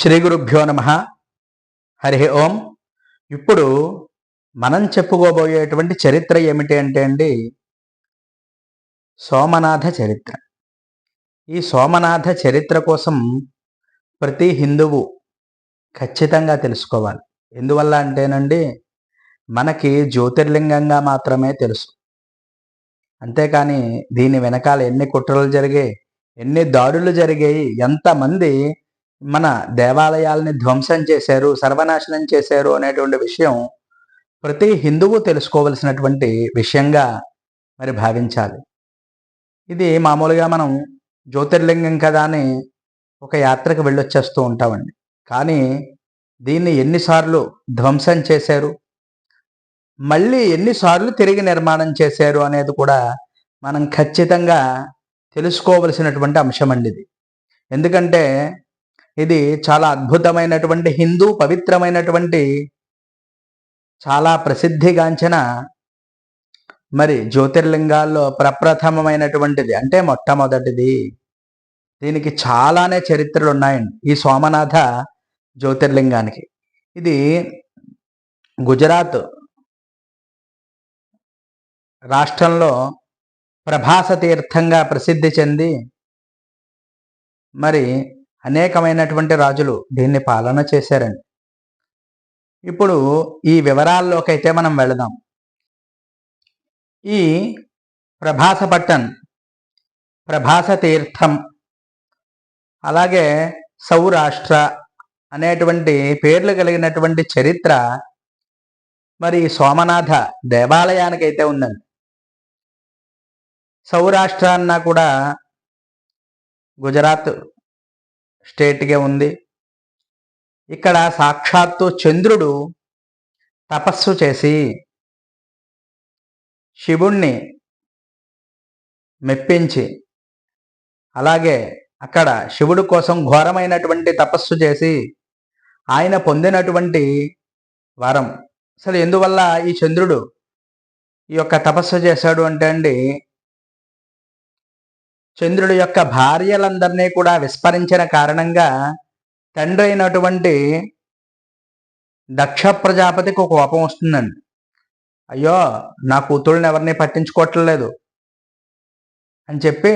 శ్రీ గురుభ్యో నమ. హరి ఓం. ఇప్పుడు మనం చెప్పుకోబోయేటువంటి చరిత్ర ఏమిటి అంటే అండి సోమనాథ చరిత్ర. ఈ సోమనాథ చరిత్ర కోసం ప్రతి హిందువు ఖచ్చితంగా తెలుసుకోవాలి. ఎందువల్ల అంటేనండి మనకి జ్యోతిర్లింగంగా మాత్రమే తెలుసు. అంతేకాని దీని వెనకాల ఎన్ని కుట్రలు జరిగాయి ఎన్ని దాడులు జరిగాయి ఎంతమంది మన దేవాలయాల్ని ధ్వంసం చేశారు సర్వనాశనం చేశారు అనేటువంటి విషయం ప్రతి హిందువు తెలుసుకోవలసినటువంటి విషయంగా మరి భావించాలి. ఇది మామూలుగా మనం జ్యోతిర్లింగం కదా అని ఒక యాత్రకు వెళ్ళొచ్చేస్తూ ఉంటామండి. కానీ దీన్ని ఎన్నిసార్లు ధ్వంసం చేశారు? మళ్ళీ ఎన్నిసార్లు తిరిగి నిర్మాణం చేశారు అనేది కూడా మనం ఖచ్చితంగా తెలుసుకోవలసినటువంటి అంశం అండి ఇది. ఎందుకంటే ఇది చాలా అద్భుతమైనటువంటి హిందూ పవిత్రమైనటువంటి చాలా ప్రసిద్ధిగాంచిన మరి జ్యోతిర్లింగాల్లో ప్రప్రథమమైనటువంటిది. అంటే మొట్టమొదటిది. దీనికి చాలానే చరిత్రలు ఉన్నాయండి ఈ సోమనాథ జ్యోతిర్లింగానికి. ఇది గుజరాత్ రాష్ట్రంలో ప్రభాస తీర్థంగా ప్రసిద్ధి చెంది మరి అనేకమైనటువంటి రాజులు దీన్ని పాలన చేశారండి. ఇప్పుడు ఈ వివరాల్లోకైతే మనం వెళదాం. ఈ ప్రభాసపట్టణ్ ప్రభాస తీర్థం అలాగే సౌరాష్ట్ర అనేటువంటి పేర్లు కలిగినటువంటి చరిత్ర మరి సోమనాథ దేవాలయానికైతే ఉందండి. సౌరాష్ట్ర అన్నా కూడా గుజరాత్ స్టేట్గా ఉంది. ఇక్కడ సాక్షాత్తు చంద్రుడు తపస్సు చేసి శివుణ్ణి మెప్పించి అలాగే అక్కడ శివుడు కోసం ఘోరమైనటువంటి తపస్సు చేసి ఆయన పొందినటువంటి వరం. అసలు ఎందువల్ల ఈ చంద్రుడు ఈ యొక్క తపస్సు చేశాడు అంటే అండి చంద్రుడి యొక్క భార్యలందరినీ కూడా విస్మరించిన కారణంగా తండ్రి అయినటువంటి దక్ష ప్రజాపతికి ఒక కోపం వస్తుందండి. అయ్యో నా కూతుళ్ళని ఎవరిని పట్టించుకోవట్లేదు అని చెప్పి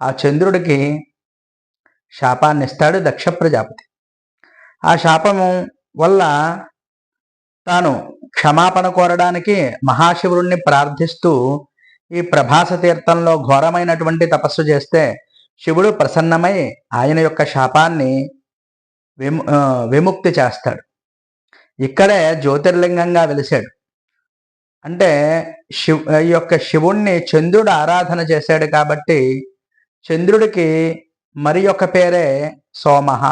ఆ చంద్రుడికి శాపాన్ని ఇస్తాడు దక్ష ప్రజాపతి. ఆ శాపము వల్ల తాను క్షమాపణ కోరడానికి మహాశివుడిని ప్రార్థిస్తూ ఈ ప్రభాస తీర్థంలో ఘోరమైనటువంటి తపస్సు చేస్తే శివుడు ప్రసన్నమై ఆయన యొక్క శాపాన్ని విము విముక్తి చేస్తాడు. ఇక్కడే జ్యోతిర్లింగంగా వెలిశాడు. అంటే శివ్ ఈ యొక్క శివుణ్ణి చంద్రుడు ఆరాధన చేశాడు కాబట్టి చంద్రుడికి మరి ఒక పేరే సోమహ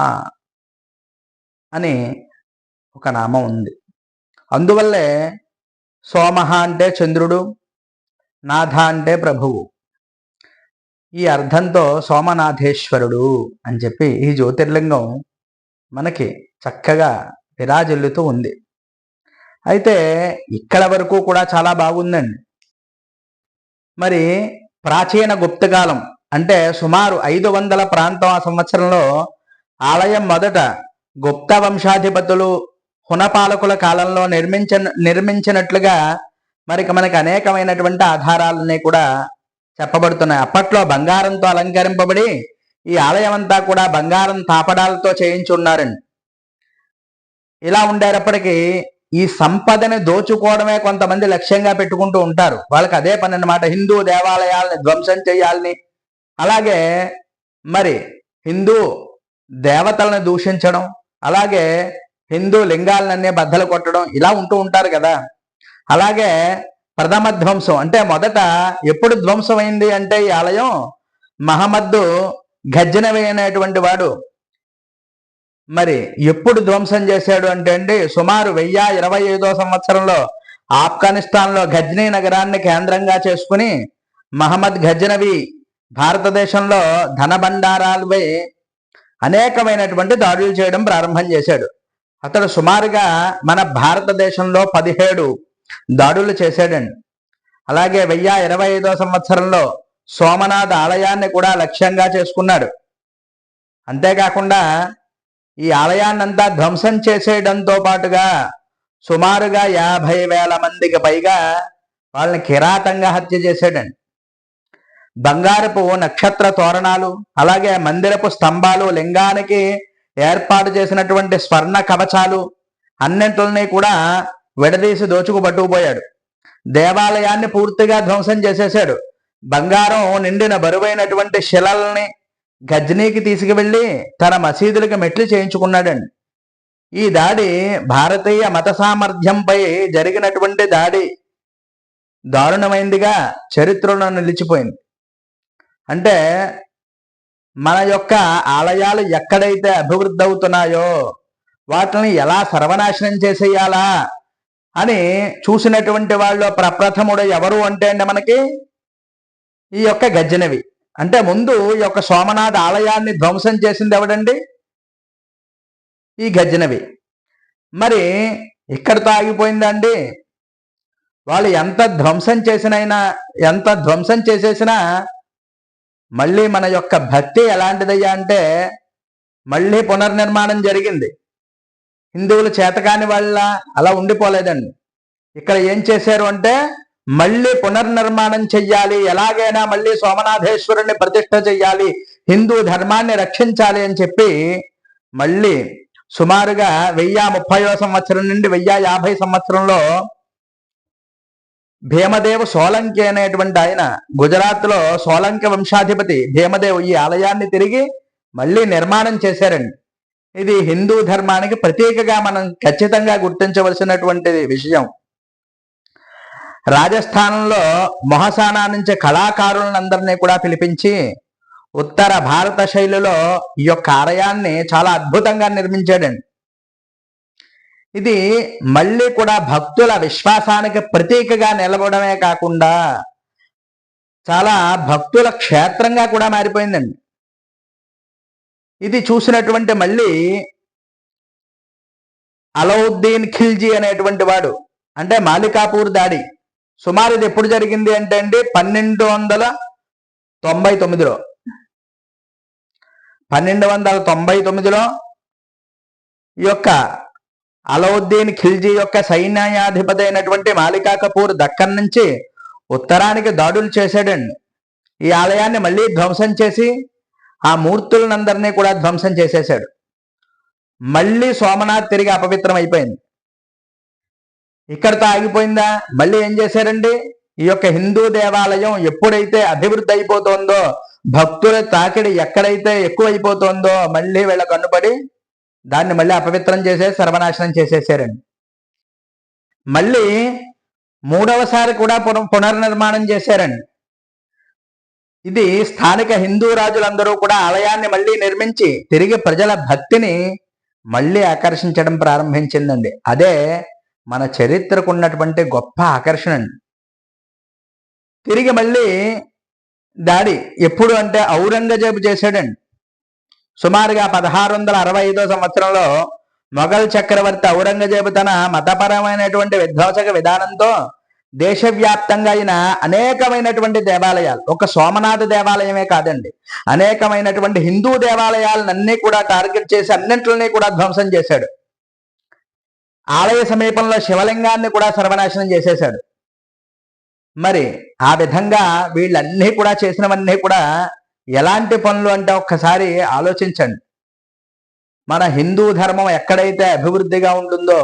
అని ఒక నామం ఉంది. అందువల్లే సోమహ అంటే చంద్రుడు నాథ అంటే ప్రభువు. ఈ అర్థంతో సోమనాథేశ్వరుడు అని చెప్పి ఈ జ్యోతిర్లింగం మనకి చక్కగా విరాజిల్లుతూ ఉంది. అయితే ఇక్కడ వరకు కూడా చాలా బాగుందండి. మరి ప్రాచీన గుప్తకాలం అంటే సుమారు ఐదు వందల ప్రాంతం ఆ సంవత్సరంలో ఆలయం మొదట గుప్త వంశాధిపతులు హునపాలకుల కాలంలో నిర్మించ నిర్మించినట్లుగా మరి మనకు అనేకమైనటువంటి ఆధారాలన్నీ కూడా చెప్పబడుతున్నాయి. అప్పట్లో బంగారంతో అలంకరింపబడి ఈ ఆలయం అంతా కూడా బంగారం తాపడాలతో చేయించి ఉన్నారండి. ఇలా ఉండేటప్పటికీ ఈ సంపదని దోచుకోవడమే కొంతమంది లక్ష్యంగా పెట్టుకుంటూ ఉంటారు. వాళ్ళకి అదే పని అనమాట హిందూ దేవాలయాలని ధ్వంసం చేయాలని. అలాగే మరి హిందూ దేవతలను దూషించడం అలాగే హిందూ లింగాలన్నీ బద్దలు కొట్టడం ఇలా ఉంటూ ఉంటారు కదా. అలాగే ప్రథమ ధ్వంసం అంటే మొదట ఎప్పుడు ధ్వంసం అయింది అంటే ఈ ఆలయం మహమ్మద్దు గజ్జనవి అనేటువంటి వాడు. మరి ఎప్పుడు ధ్వంసం చేశాడు అంటే అండి సుమారు వెయ్యి ఇరవై ఐదో సంవత్సరంలో ఆఫ్ఘనిస్తాన్లో గజ్నీ నగరాన్ని కేంద్రంగా చేసుకుని మహమ్మద్ గజ్నవి భారతదేశంలో ధనభండారాలపై అనేకమైనటువంటి దాడులు చేయడం ప్రారంభం చేశాడు. అతడు సుమారుగా మన భారతదేశంలో పదిహేడు దాడులు చేశాడండి. అలాగే వెయ్యి ఇరవై ఐదో సంవత్సరంలో సోమనాథ్ ఆలయాన్ని కూడా లక్ష్యంగా చేసుకున్నాడు. అంతేకాకుండా ఈ ఆలయాన్నంతా ధ్వంసం చేసేయడంతో పాటుగా సుమారుగా యాభై వేల మందికి పైగా వాళ్ళని కిరాతంగా హత్య చేశాడండి. బంగారపు నక్షత్ర తోరణాలు అలాగే మందిరపు స్తంభాలు లింగానికి ఏర్పాటు చేసినటువంటి స్వర్ణ కవచాలు అన్నింటిని కూడా విడదీసి దోచుకు పట్టుకుపోయాడు. దేవాలయాన్ని పూర్తిగా ధ్వంసం చేసేశాడు. బంగారం నిండిన బరువైనటువంటి శిలల్ని గజ్నీకి తీసుకువెళ్ళి తన మసీదులకు మెట్లు చేయించుకున్నాడండి. ఈ దాడి భారతీయ మత సామర్థ్యంపై జరిగినటువంటి దాడి దారుణమైందిగా చరిత్రలో నిలిచిపోయింది. అంటే మన యొక్క ఆలయాలు ఎక్కడైతే అభివృద్ధి అవుతున్నాయో వాటిని ఎలా సర్వనాశనం చేసేయాలా అని చూసినటువంటి వాళ్ళు ప్రప్రథముడు ఎవరు అంటే అండి మనకి? ఈ యొక్క గజ్జనవి అంటే ముందు ఈ యొక్క సోమనాథ ఆలయాన్ని ధ్వంసం చేసింది ఎవడండి? ఈ గజ్జనవి మరి ఇక్కడితో ఆగిపోయిందండి. వాళ్ళు ఎంత ధ్వంసం చేసినైనా ఎంత ధ్వంసం చేసేసినా మళ్ళీ మన యొక్క భక్తి ఎలాంటిదయ్యా అంటే మళ్ళీ పునర్నిర్మాణం జరిగింది. హిందువులు చేతకాని వాళ్ళ అలా ఉండిపోలేదండి. ఇక్కడ ఏం చేశారు అంటే మళ్ళీ పునర్నిర్మాణం చెయ్యాలి ఎలాగైనా మళ్ళీ సోమనాథేశ్వరుని ప్రతిష్ట చెయ్యాలి హిందూ ధర్మాన్ని రక్షించాలి అని చెప్పి మళ్ళీ సుమారుగా వెయ్యి ముప్పైవ సంవత్సరం నుండి వెయ్యి యాభై సంవత్సరంలో భీమదేవ్ సోలంకి అనేటువంటి ఆయన గుజరాత్లో సోలంక వంశాధిపతి భీమదేవ్ ఈ ఆలయాన్ని తిరిగి మళ్ళీ నిర్మాణం చేశారండి. ఇది హిందూ ధర్మానికి ప్రత్యేకగా మనం ఖచ్చితంగా గుర్తించవలసినటువంటి విషయం. రాజస్థానంలో మొహసానా నుంచి కళాకారులందరినీ కూడా పిలిపించి ఉత్తర భారత శైలిలో ఈ యొక్క ఆలయాన్ని చాలా అద్భుతంగా నిర్మించాడండి. ఇది మళ్ళీ కూడా భక్తుల విశ్వాసానికి ప్రతీకగా నిలబడమే కాకుండా చాలా భక్తుల క్షేత్రంగా కూడా మారిపోయిందండి. ఇది చూసినటువంటి మళ్ళీ అలౌద్దీన్ ఖిల్జీ అనేటువంటి వాడు అంటే మాలికాపూర్ దాడి. సుమారు ఇది ఎప్పుడు జరిగింది అంటే అండి? పన్నెండు వందల తొంభై తొమ్మిదిలో. పన్నెండు వందల తొంభై తొమ్మిదిలో ఈ యొక్క అలౌద్దీన్ ఖిల్జీ యొక్క సైన్యాధిపతి అయినటువంటి మాలికా కపూర్ దక్కన్ నుంచి ఉత్తరానికి దాడులు చేశాడండి. ఈ ఆలయాన్ని మళ్ళీ ధ్వంసం చేసి ఆ మూర్తులనందరినీ కూడా ధ్వంసం చేసేశాడు. మళ్ళీ సోమనాథ్ తిరిగి అపవిత్రం అయిపోయింది ఇక్కడితో ఆగిపోయిందా? మళ్ళీ ఏం చేశారండి? ఈ యొక్క హిందూ దేవాలయం ఎప్పుడైతే అభివృద్ధి అయిపోతుందో భక్తుల తాకిడి ఎక్కడైతే ఎక్కువైపోతుందో మళ్ళీ వీళ్ళ కన్నుపడి దాన్ని మళ్ళీ అపవిత్రం చేసే సర్వనాశనం చేసేసారండి మళ్ళీ మూడవసారి కూడా పునర్నిర్మాణం చేశారండి. ఇది స్థానిక హిందూ రాజులందరూ కూడా ఆలయాన్ని మళ్ళీ నిర్మించి తిరిగి ప్రజల భక్తిని మళ్ళీ ఆకర్షించడం ప్రారంభించిందండి. అదే మన చరిత్రకు ఉన్నటువంటి గొప్ప ఆకర్షణ తిరిగి మళ్ళీ దాడి ఎప్పుడు అంటే ఔరంగజేబు చేశాడండి. సుమారుగా పదహారు వందల అరవై ఐదో సంవత్సరంలో మొఘల్ చక్రవర్తి ఔరంగజేబు తన మతపరమైనటువంటి విధ్వంసక విధానంతో దేశవ్యాప్తంగా అయిన అనేకమైనటువంటి దేవాలయాలు. ఒక సోమనాథ దేవాలయమే కాదండి. అనేకమైనటువంటి హిందూ దేవాలయాలన్నీ కూడా టార్గెట్ చేసి అన్నింటినీ కూడా ధ్వంసం చేశాడు. ఆలయ సమీపంలో శివలింగాన్ని కూడా సర్వనాశనం చేసేశాడు. మరి ఆ విధంగా వీళ్ళన్నీ కూడా చేసినవన్నీ కూడా ఎలాంటి పనులు అంటే ఒక్కసారి ఆలోచించండి. మన హిందూ ధర్మం ఎక్కడైతే అభివృద్ధిగా ఉంటుందో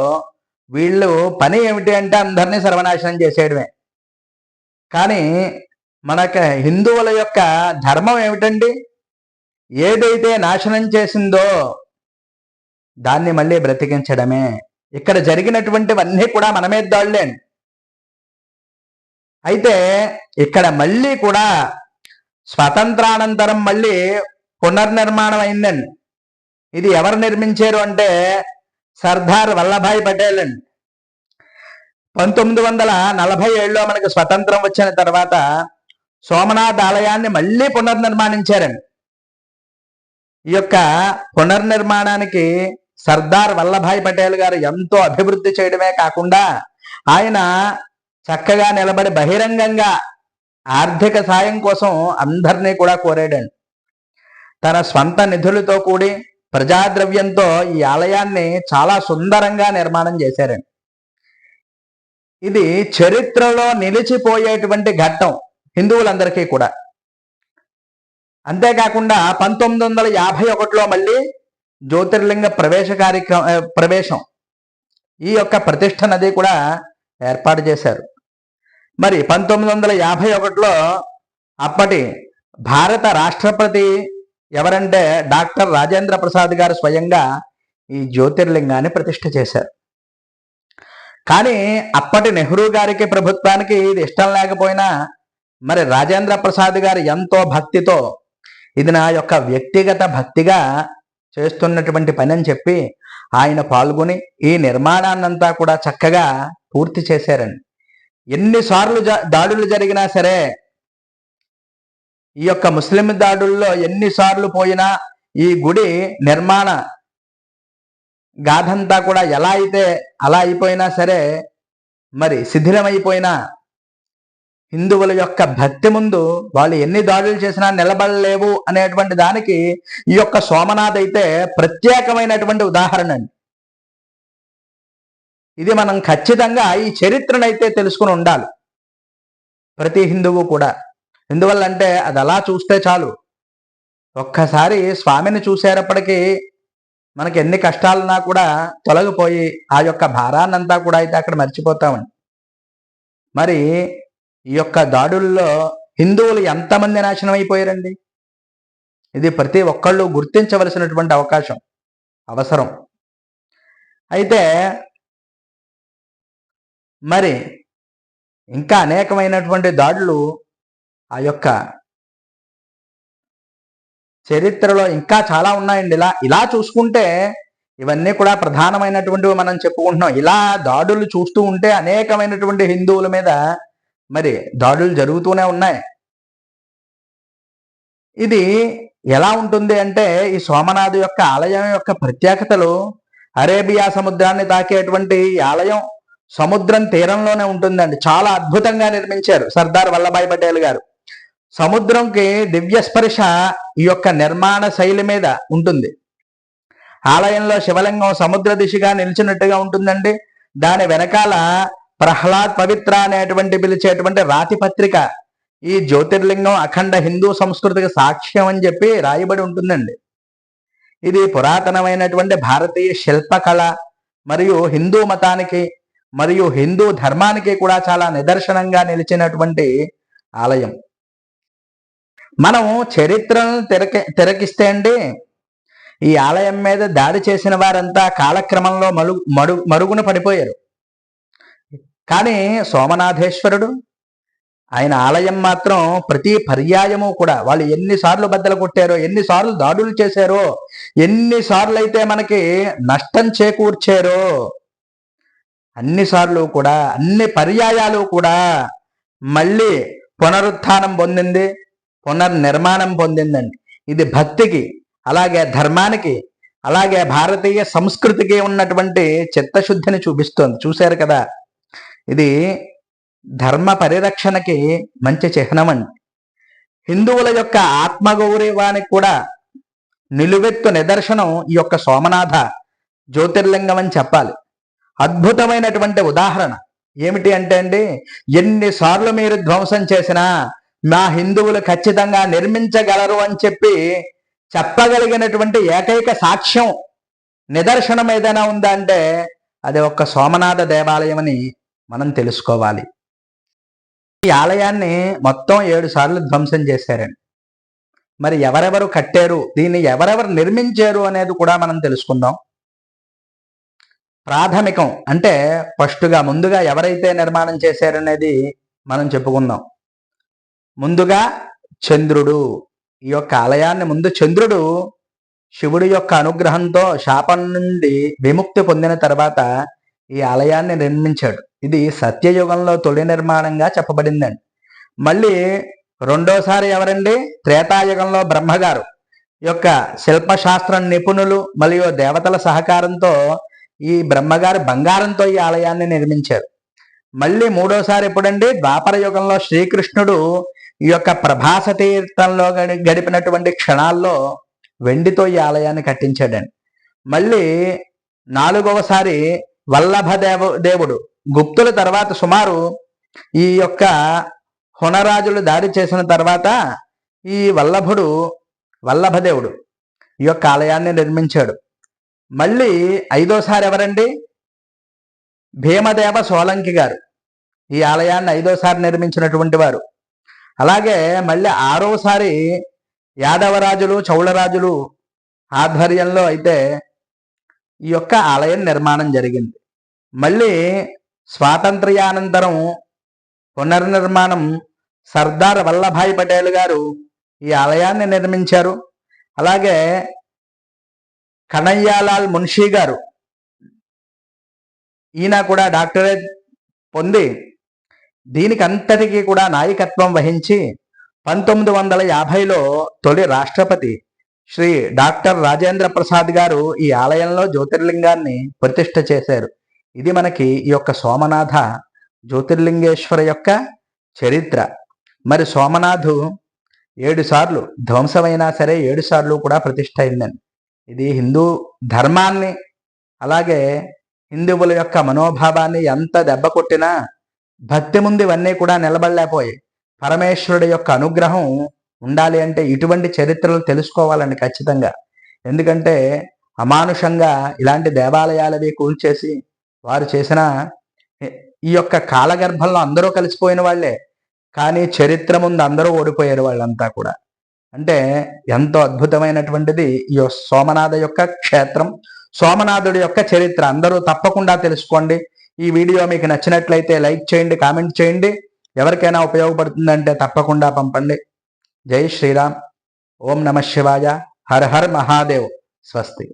వీళ్ళు పని ఏమిటి అంటే అందరినీ సర్వనాశనం చేసేయడమే. కానీ మనకు హిందువుల యొక్క ధర్మం ఏమిటండి? ఏదైతే నాశనం చేసిందో దాన్ని మళ్ళీ బ్రతికించడమే. ఇక్కడ జరిగినటువంటివన్నీ కూడా మనమే దాళ్ళేండి అయితే ఇక్కడ మళ్ళీ కూడా స్వతంత్రానంతరం మళ్ళీ పునర్నిర్మాణం అయిందండి. ఇది ఎవరు నిర్మించారు అంటే సర్దార్ వల్లభాయ్ పటేల్ అండి. పంతొమ్మిది వందల నలభై ఏడులో మనకి స్వతంత్రం వచ్చిన తర్వాత సోమనాథ్ ఆలయాన్ని మళ్ళీ పునర్నిర్మాణించారండి. ఈ యొక్క పునర్నిర్మాణానికి సర్దార్ వల్లభాయ్ పటేల్ గారు ఎంతో అభివృద్ధి చేయడమే కాకుండా ఆయన చక్కగా నిలబడి బహిరంగంగా ఆర్థిక సాయం కోసం అందరినీ కూడా కోరాడండి. తన స్వంత నిధులతో కూడి ప్రజాద్రవ్యంతో ఈ ఆలయాన్ని చాలా సుందరంగా నిర్మాణం చేశారండి ఇది చరిత్రలో నిలిచిపోయేటువంటి ఘట్టం హిందువులందరికీ కూడా. అంతేకాకుండా పంతొమ్మిది వందల యాభై ఒకటిలో మళ్ళీ జ్యోతిర్లింగ ప్రవేశ కార్యక్రమ ప్రవేశం ఈ యొక్క ప్రతిష్ట నది కూడా ఏర్పాటు చేశారు. మరి పంతొమ్మిది వందల యాభై ఒకటిలో అప్పటి భారత రాష్ట్రపతి ఎవరంటే డాక్టర్ రాజేంద్ర ప్రసాద్ గారు స్వయంగా ఈ జ్యోతిర్లింగాన్ని ప్రతిష్ఠ చేశారు. కానీ అప్పటి నెహ్రూ గారికి ప్రభుత్వానికి ఇది ఇష్టం లేకపోయినా మరి రాజేంద్ర ప్రసాద్ గారు ఎంతో భక్తితో ఇది నా యొక్క వ్యక్తిగత భక్తిగా చేస్తున్నటువంటి పని అని చెప్పి ఆయన పాల్గొని ఈ నిర్మాణాన్నంతా కూడా చక్కగా పూర్తి చేశారండి. ఎన్నిసార్లు దాడులు జరిగినా సరే ఈ యొక్క ముస్లిం దాడుల్లో ఎన్నిసార్లు పోయినా ఈ గుడి నిర్మాణ గాథంతా కూడా ఎలా అయితే అలా అయిపోయినా సరే మరి శిథిలమైపోయినా హిందువుల యొక్క భక్తి ముందు వాళ్ళు ఎన్ని దాడులు చేసినా నిలబడలేవు అనేటువంటి దానికి ఈ యొక్క సోమనాథ్ అయితే ప్రత్యేకమైనటువంటి ఉదాహరణ అండి. ఇది మనం ఖచ్చితంగా ఈ చరిత్రను అయితే తెలుసుకుని ఉండాలి. ప్రతి హిందువు కూడా. ఎందువల్లంటే అది అలా చూస్తే చాలు. ఒక్కసారి స్వామిని చూసేటప్పటికీ మనకి ఎన్ని కష్టాలున్నా కూడా తొలగిపోయి ఆ యొక్క భారాన్నంతా కూడా అయితే అక్కడ మర్చిపోతామని మరి ఈ యొక్క దాడుల్లో హిందువులు ఎంతమంది నాశనం అయిపోయారండి ఇది ప్రతి ఒక్కళ్ళు గుర్తించవలసినటువంటి అవకాశం అవసరం. అయితే మరి ఇంకా అనేకమైనటువంటి దాడులు ఆ యొక్క చరిత్రలో ఇంకా చాలా ఉన్నాయండి. ఇలా ఇలా చూసుకుంటే ఇవన్నీ కూడా ప్రధానమైనటువంటివి మనం చెప్పుకుంటున్నాం. ఇలా దాడులు చూస్తూ ఉంటే అనేకమైనటువంటి హిందువుల మీద మరి దాడులు జరుగుతూనే ఉన్నాయి. ఇది ఎలా ఉంటుంది అంటే ఈ సోమనాథ్ యొక్క ఆలయం యొక్క ప్రత్యేకతలు అరేబియా సముద్రాన్ని తాకేటువంటి ఈ ఆలయం సముద్రం తీరంలోనే ఉంటుందండి. చాలా అద్భుతంగా నిర్మించారు సర్దార్ వల్లభాయ్ పటేల్ గారు. సముద్రంకి దివ్య స్పర్శ ఈ యొక్క నిర్మాణ శైలి మీద ఉంటుంది. ఆలయంలో శివలింగం సముద్ర దిశగా నిలిచినట్టుగా ఉంటుందండి. దాని వెనకాల ప్రహ్లాద్ పవిత్ర అనేటువంటి పిలిచేటువంటి రాతి పత్రిక ఈ జ్యోతిర్లింగం అఖండ హిందూ సంస్కృతికి సాక్ష్యం అని చెప్పి రాయబడి ఉంటుందండి. ఇది పురాతనమైనటువంటి భారతీయ శిల్పకళ మరియు హిందూ మతానికి మరియు హిందూ ధర్మానికి కూడా చాలా నిదర్శనంగా నిలిచినటువంటి ఆలయం. మనం చరిత్రను తెరకి తెరకిస్తే అండి ఈ ఆలయం మీద దాడి చేసిన వారంతా కాలక్రమంలో మరుగు మరుగు మరుగున పడిపోయారు. కానీ సోమనాథేశ్వరుడు ఆయన ఆలయం మాత్రం ప్రతి పర్యాయము కూడా వాళ్ళు ఎన్నిసార్లు బద్దలు కొట్టారో ఎన్నిసార్లు దాడులు చేశారో ఎన్నిసార్లు అయితే మనకి నష్టం చేకూర్చారో అన్నిసార్లు కూడా అన్ని పర్యాయాలు కూడా మళ్ళీ పునరుత్థానం పొందింది. పునర్నిర్మాణం పొందిందండి. ఇది భక్తికి అలాగే ధర్మానికి అలాగే భారతీయ సంస్కృతికి ఉన్నటువంటి చిత్తశుద్ధిని చూపిస్తోంది. చూశారు కదా? ఇది ధర్మ పరిరక్షణకి మంచి చిహ్నం అండి. హిందువుల యొక్క ఆత్మగౌరవానికి కూడా నిలువెత్తు నిదర్శనం ఈ యొక్క సోమనాథ జ్యోతిర్లింగం అని చెప్పాలి. అద్భుతమైనటువంటి ఉదాహరణ. ఏమిటి అంటే అండి ఎన్నిసార్లు మీరు ధ్వంసం చేసినా నా హిందువులు ఖచ్చితంగా నిర్మించగలరు అని చెప్పి చెప్పగలిగినటువంటి ఏకైక సాక్ష్యం నిదర్శనం ఏదైనా ఉందా అంటే అది ఒక్క సోమనాథ దేవాలయం అని మనం తెలుసుకోవాలి. ఈ ఆలయాన్ని మొత్తం ఏడు సార్లు ధ్వంసం చేశారండి. మరి ఎవరెవరు కట్టారు? దీన్ని ఎవరెవరు నిర్మించారు అనేది కూడా మనం తెలుసుకుందాం. ప్రాథమికం అంటే ఫస్ట్గా ముందుగా ఎవరైతే నిర్మాణం చేశారనేది మనం చెప్పుకుందాం. ముందుగా చంద్రుడు. ఈ యొక్క ఆలయాన్ని ముందు చంద్రుడు శివుడి యొక్క అనుగ్రహంతో శాపం నుండి విముక్తి పొందిన తర్వాత ఈ ఆలయాన్ని నిర్మించాడు. ఇది సత్యయుగంలో తొలి నిర్మాణంగా చెప్పబడిందండి. మళ్ళీ రెండోసారి ఎవరండి? త్రేతాయుగంలో బ్రహ్మగారు. యొక్క శిల్పశాస్త్ర నిపుణులు మరియు దేవతల సహకారంతో ఈ బ్రహ్మగారి బంగారంతో ఈ ఆలయాన్ని నిర్మించారు. మళ్ళీ మూడోసారి ఎప్పుడండి? ద్వాపర యుగంలో శ్రీకృష్ణుడు ఈ యొక్క ప్రభాస తీర్థంలో గడిపినటువంటి క్షణాల్లో వెండితో ఈ ఆలయాన్ని కట్టించాడండి మళ్ళీ నాలుగవసారి వల్లభదేవ దేవుడు గుప్తుల తర్వాత సుమారు ఈ యొక్క హునరాజులు దాడి చేసిన తర్వాత ఈ వల్లభుడు వల్లభదేవుడు ఈ యొక్క ఆలయాన్ని నిర్మించాడు. మళ్ళీ ఐదోసారి ఎవరండి? భీమదేవ సోలంకి గారు ఈ ఆలయాన్ని ఐదోసారి నిర్మించినటువంటి వారు. అలాగే మళ్ళీ ఆరోసారి యాదవరాజులు చౌళరాజులు ఆధ్వర్యంలో అయితే ఈ యొక్క ఆలయం నిర్మాణం జరిగింది. మళ్ళీ స్వాతంత్ర్యానంతరం పునర్నిర్మాణం సర్దార్ వల్లభాయ్ పటేల్ గారు ఈ ఆలయాన్ని నిర్మించారు. అలాగే కనయ్యాలాల్ మున్షీ గారు ఈయన కూడా డాక్టరేట్ పొంది దీనికి అంతటికీ కూడా నాయకత్వం వహించి పంతొమ్మిది వందల యాభైలో తొలి రాష్ట్రపతి శ్రీ డాక్టర్ రాజేంద్ర ప్రసాద్ గారు ఈ ఆలయంలో జ్యోతిర్లింగాన్ని ప్రతిష్ఠ చేశారు. ఇది మనకి ఈ యొక్క సోమనాథ జ్యోతిర్లింగేశ్వర యొక్క చరిత్ర. మరి సోమనాథు ఏడుసార్లు ధ్వంసమైనా సరే ఏడు సార్లు కూడా ప్రతిష్ట అయిందని ఇది హిందూ ధర్మాన్ని అలాగే హిందువుల యొక్క మనోభావాన్ని ఎంత దెబ్బ కొట్టినా భక్తి ముందు ఇవన్నీ కూడా నిలబడలేకపోయాయి. పరమేశ్వరుడి యొక్క అనుగ్రహం ఉండాలి అంటే ఇటువంటి చరిత్రలు తెలుసుకోవాలండి ఖచ్చితంగా. ఎందుకంటే అమానుషంగా ఇలాంటి దేవాలయాలవి కూల్చేసి వారు చేసిన ఈ యొక్క కాలగర్భంలో అందరూ కలిసిపోయిన వాళ్ళే. కానీ చరిత్ర ముందు అందరూ ఓడిపోయారు వాళ్ళంతా కూడా. అంటే ఎంతో అద్భుతమైనటువంటిది ఈ సోమనాథ యొక్క క్షేత్రం. సోమనాథుడి యొక్క చరిత్ర అందరూ తప్పకుండా తెలుసుకోండి. ఈ వీడియో మీకు నచ్చినట్లయితే లైక్ చేయండి కామెంట్ చేయండి. ఎవరికైనా ఉపయోగపడుతుందంటే తప్పకుండా పంపండి. జై శ్రీరామ్. ఓం నమ శివాయ. హర హర్ మహాదేవ్. స్వస్తి.